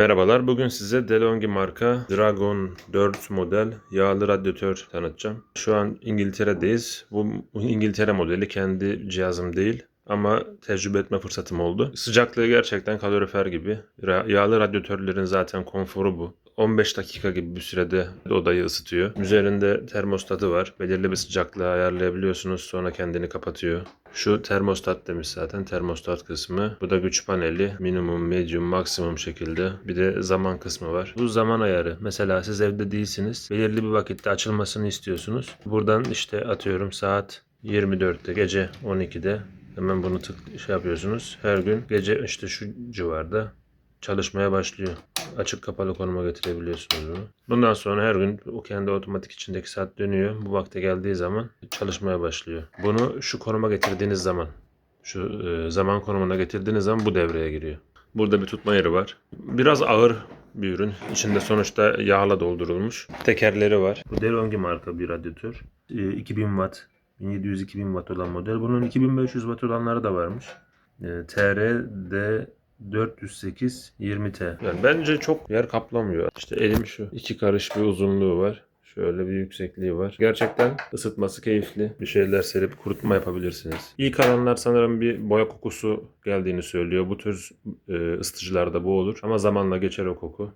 Merhabalar, bugün size DeLonghi marka Dragon 4 model yağlı radyatör tanıtacağım. Şu an İngiltere'deyiz. Bu İngiltere modeli kendi cihazım değil ama tecrübe etme fırsatım oldu. Sıcaklığı gerçekten kalorifer gibi. Yağlı radyatörlerin zaten konforu bu. 15 dakika gibi bir sürede odayı ısıtıyor. Üzerinde termostatı var. Belirli bir sıcaklığı ayarlayabiliyorsunuz sonra kendini kapatıyor. Şu termostat demiş zaten termostat kısmı. Bu da güç paneli. Minimum, medium, maksimum şekilde. Bir de zaman kısmı var. Bu zaman ayarı. Mesela siz evde değilsiniz. Belirli bir vakitte açılmasını istiyorsunuz. Buradan işte atıyorum saat 24'te gece 12'de hemen bunu tık şey yapıyorsunuz. Her gün gece işte şu civarda çalışmaya başlıyor. Açık kapalı konuma getirebiliyorsunuz bunu. Bundan sonra her gün o kendi otomatik içindeki saat dönüyor. Bu vakte geldiği zaman çalışmaya başlıyor. Bunu şu konuma getirdiğiniz zaman, şu e, zaman konumuna getirdiğiniz zaman bu devreye giriyor. Burada bir tutma yeri var. Biraz ağır bir ürün. İçinde sonuçta yağla doldurulmuş. Tekerleri var. Bu DeLonghi marka bir radyatör. E, 2000 watt, 1700-2000 watt olan model. Bunun 2500 watt olanları da varmış. E, TRD 408 20T. Yani bence çok yer kaplamıyor. İşte elim şu. iki karış bir uzunluğu var. Şöyle bir yüksekliği var. Gerçekten ısıtması keyifli. Bir şeyler serip kurutma yapabilirsiniz. İlk alanlar sanırım bir boya kokusu geldiğini söylüyor. Bu tür e, ısıtıcılarda bu olur. Ama zamanla geçer o koku.